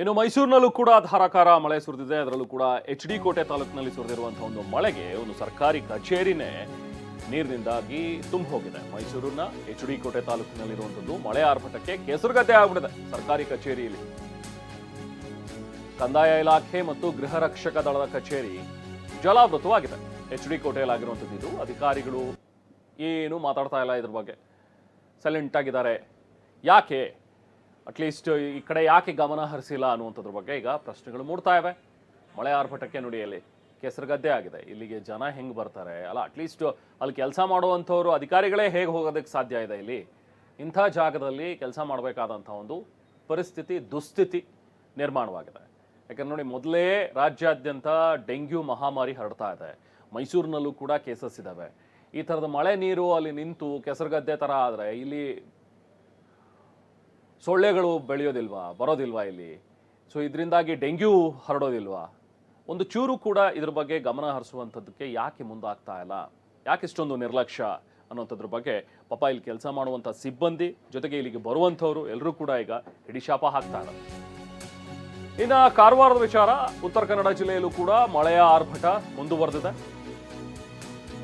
ಇನ್ನು ಮೈಸೂರಿನಲ್ಲೂ ಕೂಡ ಧಾರಾಕಾರ ಮಳೆ ಸುರಿದಿದೆ. ಅದರಲ್ಲೂ ಕೂಡ ಎಚ್ ಡಿ ಕೋಟೆ ತಾಲೂಕಿನಲ್ಲಿ ಸುರಿದಿರುವಂತಹ ಒಂದು ಮಳೆಗೆ ಒಂದು ಸರ್ಕಾರಿ ಕಚೇರಿನೇ ನೀರಿನಿಂದಾಗಿ ತುಂಬ ಹೋಗಿದೆ. ಮೈಸೂರಿನ ಎಚ್ ಡಿ ಕೋಟೆ ತಾಲೂಕಿನಲ್ಲಿರುವಂಥದ್ದು ಮಳೆ ಆರ್ಭಟಕ್ಕೆ ಕೆಸರುಗದ್ದೆ ಆಗ್ಬಿಟ್ಟಿದೆ ಸರ್ಕಾರಿ ಕಚೇರಿಯಲ್ಲಿ. ಕಂದಾಯ ಇಲಾಖೆ ಮತ್ತು ಗೃಹ ರಕ್ಷಕ ದಳದ ಕಚೇರಿ ಜಲಾವೃತವಾಗಿದೆ. ಎಚ್ ಡಿ ಕೋಟೆಯಲ್ಲಾಗಿರುವಂಥದ್ದು ಇದು. ಅಧಿಕಾರಿಗಳು ಏನು ಮಾತಾಡ್ತಾ ಇಲ್ಲ ಇದ್ರ ಬಗ್ಗೆ. ಸೈಲೆಂಟ್ ಆಗಿದ್ದಾರೆ. ಯಾಕೆ ಅಟ್ಲೀಸ್ಟ್ ಈ ಕಡೆ ಯಾಕೆ ಗಮನ ಹರಿಸಿಲ್ಲ ಅನ್ನುವಂಥದ್ರ ಬಗ್ಗೆ ಈಗ ಪ್ರಶ್ನೆಗಳು ಮೂಡ್ತಾ ಇವೆ. ಮಳೆ ಆರ್ಭಟಕ್ಕೆ ನುಡಿಯಲ್ಲಿ ಕೆಸರು ಕೆಸರುಗದ್ದೆ ಆಗಿದೆ. ಇಲ್ಲಿಗೆ ಜನ ಹೆಂಗೆ ಬರ್ತಾರೆ? ಅಲ್ಲ ಅಟ್ಲೀಸ್ಟ್ ಅಲ್ಲಿ ಕೆಲಸ ಮಾಡುವಂಥವ್ರು, ಅಧಿಕಾರಿಗಳೇ ಹೇಗೆ ಹೋಗೋದಕ್ಕೆ ಸಾಧ್ಯ ಇದೆ ಇಲ್ಲಿ? ಇಂಥ ಜಾಗದಲ್ಲಿ ಕೆಲಸ ಮಾಡಬೇಕಾದಂಥ ಒಂದು ಪರಿಸ್ಥಿತಿ, ದುಸ್ಥಿತಿ ನಿರ್ಮಾಣವಾಗಿದೆ. ಯಾಕಂದ್ರೆ ನೋಡಿ, ಮೊದಲೇ ರಾಜ್ಯಾದ್ಯಂತ ಡೆಂಗ್ಯೂ ಮಹಾಮಾರಿ ಹರಡ್ತಾ ಇದೆ. ಮೈಸೂರಿನಲ್ಲೂ ಕೂಡ ಕೇಸಸ್ ಇದ್ದಾವೆ ಈ ಥರದ ಮಳೆ ನೀರು ಅಲ್ಲಿ ನಿಂತು ಕೆಸರುಗದ್ದೆ ಥರ ಆದರೆ ಇಲ್ಲಿ ಸೊಳ್ಳೆಗಳು ಬೆಳೆಯೋದಿಲ್ವಾ, ಬರೋದಿಲ್ವಾ ಇಲ್ಲಿ? ಸೊ ಇದರಿಂದಾಗಿ ಡೆಂಗ್ಯೂ ಹರಡೋದಿಲ್ವಾ? ಒಂದು ಚೂರು ಕೂಡ ಇದ್ರ ಬಗ್ಗೆ ಗಮನ ಹರಿಸುವಂಥದ್ದಕ್ಕೆ ಯಾಕೆ ಮುಂದಾಗ್ತಾ ಇಲ್ಲ? ಯಾಕೆ ಇಷ್ಟೊಂದು ನಿರ್ಲಕ್ಷ್ಯ ಅನ್ನೋಂಥದ್ರ ಬಗ್ಗೆ ಪಾಪ ಇಲ್ಲಿ ಕೆಲಸ ಮಾಡುವಂಥ ಸಿಬ್ಬಂದಿ ಜೊತೆಗೆ ಇಲ್ಲಿಗೆ ಬರುವಂಥವ್ರು ಎಲ್ಲರೂ ಕೂಡ ಈಗ ಹಿಡಿಶಾಪ ಹಾಕ್ತಾ ಇದ್ದಾರೆ. ಇನ್ನು ಕಾರವಾರದ ವಿಚಾರ, ಉತ್ತರ ಕನ್ನಡ ಜಿಲ್ಲೆಯಲ್ಲೂ ಕೂಡ ಮಳೆಯ ಆರ್ಭಟ ಮುಂದುವರೆದಿದೆ.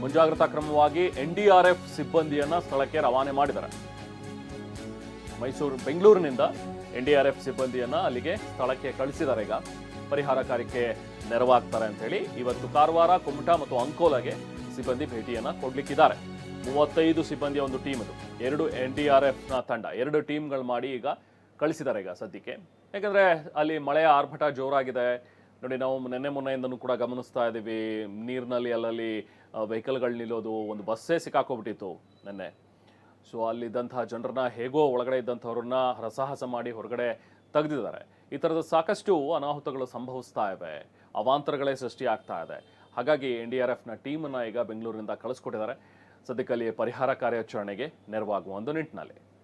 ಮುಂಜಾಗ್ರತಾ ಕ್ರಮವಾಗಿ ಎನ್ಡಿಆರ್ಎಫ್ ಸಿಬ್ಬಂದಿಯನ್ನ ಸ್ಥಳಕ್ಕೆ ರವಾನೆ ಮಾಡಿದ್ದಾರೆ. ಮೈಸೂರು ಬೆಂಗಳೂರಿನಿಂದ ಎನ್ ಡಿ ಆರ್ ಎಫ್ ಸಿಬ್ಬಂದಿಯನ್ನ ಅಲ್ಲಿಗೆ ಸ್ಥಳಕ್ಕೆ ಕಳಿಸಿದ್ದಾರೆ. ಈಗ ಪರಿಹಾರ ಕಾರ್ಯಕ್ಕೆ ನೆರವಾಗ್ತಾರೆ ಅಂತ ಹೇಳಿ ಇವತ್ತು ಕಾರವಾರ, ಕುಮಟಾ ಮತ್ತು ಅಂಕೋಲಾಗೆ ಸಿಬ್ಬಂದಿ ಭೇಟಿಯನ್ನ ಕೊಡ್ಲಿಕ್ಕಿದ್ದಾರೆ. ಮೂವತ್ತೈದು ಸಿಬ್ಬಂದಿಯ ಒಂದು ಟೀಮ್ ಅದು ಎರಡು ಎನ್ ಡಿ ಆರ್ ಎಫ್ನ ತಂಡ. ಎರಡು ಟೀಮ್ಗಳು ಮಾಡಿ ಈಗ ಕಳಿಸಿದ್ದಾರೆ ಈಗ ಸದ್ಯಕ್ಕೆ. ಯಾಕಂದ್ರೆ ಅಲ್ಲಿ ಮಳೆಯ ಆರ್ಭಟ ಜೋರಾಗಿದೆ. ನೋಡಿ, ನಾವು ನಿನ್ನೆ ಮೊನ್ನೆಯಿಂದನೂ ಕೂಡ ಗಮನಿಸ್ತಾ ಇದ್ದೀವಿ. ನೀರಿನಲ್ಲಿ ಅಲ್ಲಲ್ಲಿ ವೆಹಿಕಲ್ಗಳು ನಿಲ್ಲೋದು, ಒಂದು ಬಸ್ಸೇ ಸಿಕ್ಕಾಕೋಬಿಟ್ಟಿತ್ತು ನಿನ್ನೆ. ಸೊ ಅಲ್ಲಿದ್ದಂತಹ ಜನರನ್ನ ಹೇಗೋ ಒಳಗಡೆ ಇದ್ದಂಥವ್ರನ್ನ ಹರಸಾಹಸ ಮಾಡಿ ಹೊರಗಡೆ ತೆಗೆದಿದ್ದಾರೆ. ಈ ಥರದ ಸಾಕಷ್ಟು ಅನಾಹುತಗಳು ಸಂಭವಿಸ್ತಾ ಇವೆ. ಅವಾಂತರಗಳೇ ಸೃಷ್ಟಿ ಆಗ್ತಾ ಇದೆ. ಹಾಗಾಗಿ ಎನ್ ಡಿ ಆರ್ ಎಫ್ನ ಟೀಮನ್ನು ಈಗ ಬೆಂಗಳೂರಿನಿಂದ ಕಳಿಸ್ಕೊಟ್ಟಿದ್ದಾರೆ. ಸದ್ಯಕ್ಕಲ್ಲಿ ಪರಿಹಾರ ಕಾರ್ಯಾಚರಣೆಗೆ ನೆರವಾಗುವ ಒಂದು ನಿಟ್ಟಿನಲ್ಲಿ.